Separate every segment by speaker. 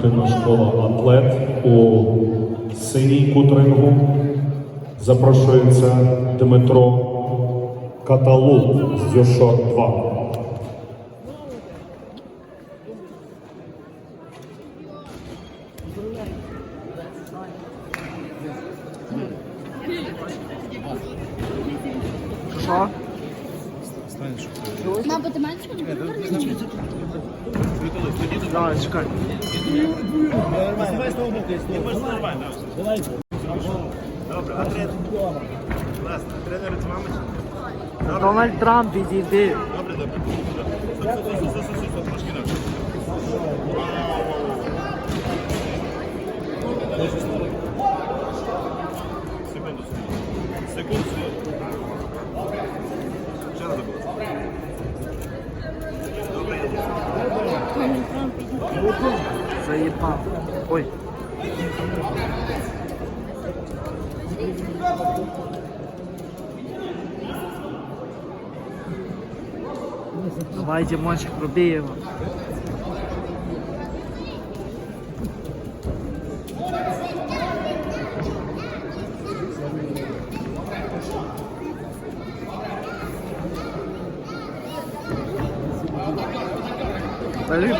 Speaker 1: спортивна школа Атлет у синій кутрингу. Запрошується Дмитро Каталул з Йошор 2.
Speaker 2: Що?
Speaker 3: Мабуть, ти менше?
Speaker 2: Давай, чекай.
Speaker 4: Добре, а тренер? Власне, тренер з вами?
Speaker 2: Дональд Трамп, відійди.
Speaker 4: Добре, добре.
Speaker 2: Заїбав. Ой. Давай, Димончик, руби его.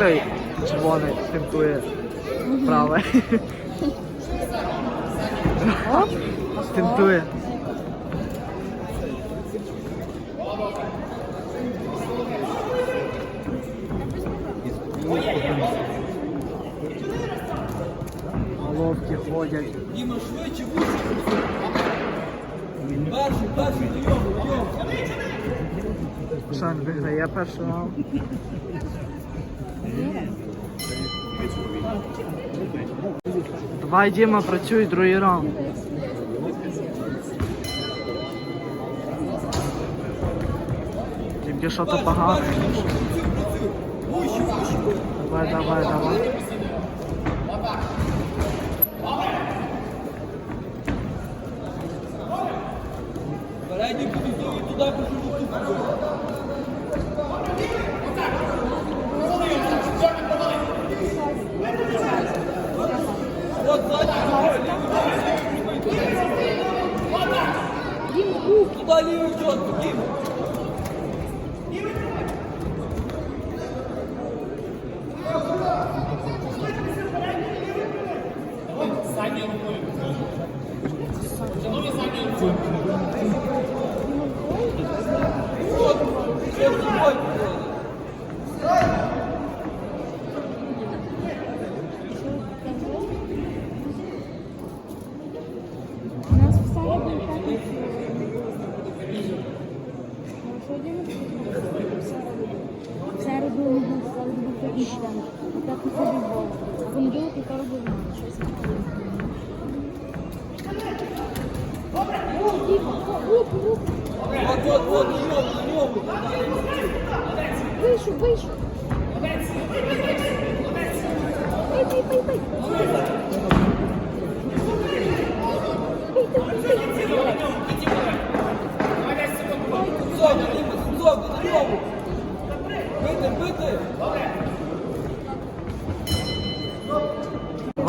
Speaker 2: Дай червоний тимтує праве. Тимтує. Головки ходять. Шан виграє перший раунд. Давай, Діма, працюй другий раунд. Тільки що то погано. Давай, давай, давай.
Speaker 3: У понеділок і вторник буде щось. О, Діма, о, руку, руку. Вийшов, вийшов. Пий, пий, пий,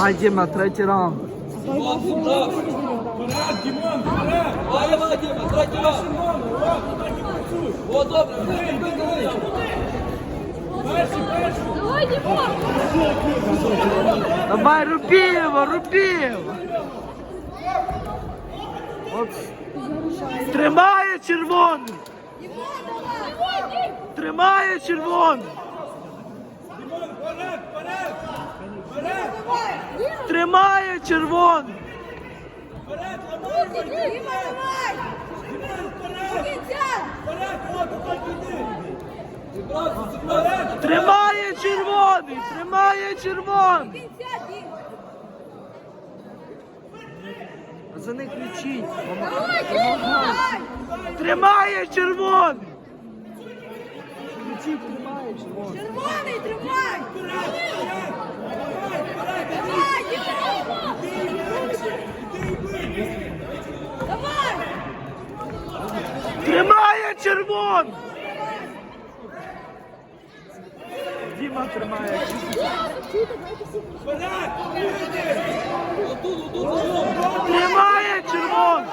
Speaker 2: Давай, Діма, третій раунд.
Speaker 3: Давай, Діма.
Speaker 2: Давай, руби его, руби его. От. Тримає червоний. Тримає червоний. Тримає червоний. Тримає червоний. Тримає червоний. За них кричіть. Тримає червоний. Кричіть, тримає червоний.
Speaker 3: Червоний, тримай! Давай, Діма! Давай!
Speaker 2: Червоний. Діма, тримає. Тримає червон!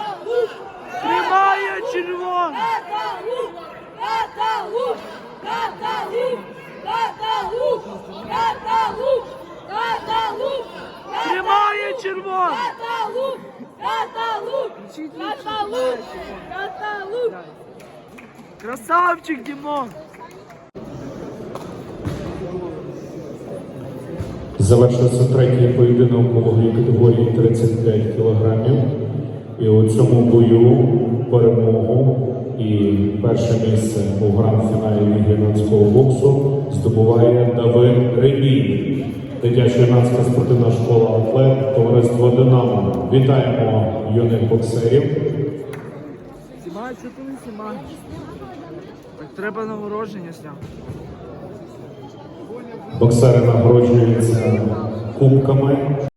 Speaker 2: Тримає червон! Тримає червон!
Speaker 5: Каталук! Каталук! Каталук! Каталук!
Speaker 2: Красавчик Дімон!
Speaker 1: Завершився третій поєдинок у ваговій категорії 35 кілограмів. І у цьому бою перемогу і перше місце у гранд-фіналі Ліги юнацького боксу здобуває Давид Рибій. Дитяча юнацька спортивна школа Атлет, товариство Динамо. Вітаємо юних боксерів.
Speaker 2: Знімай, що не знімаєш? Так треба нагородження зняти.
Speaker 1: Боксери нагороджуються кубками.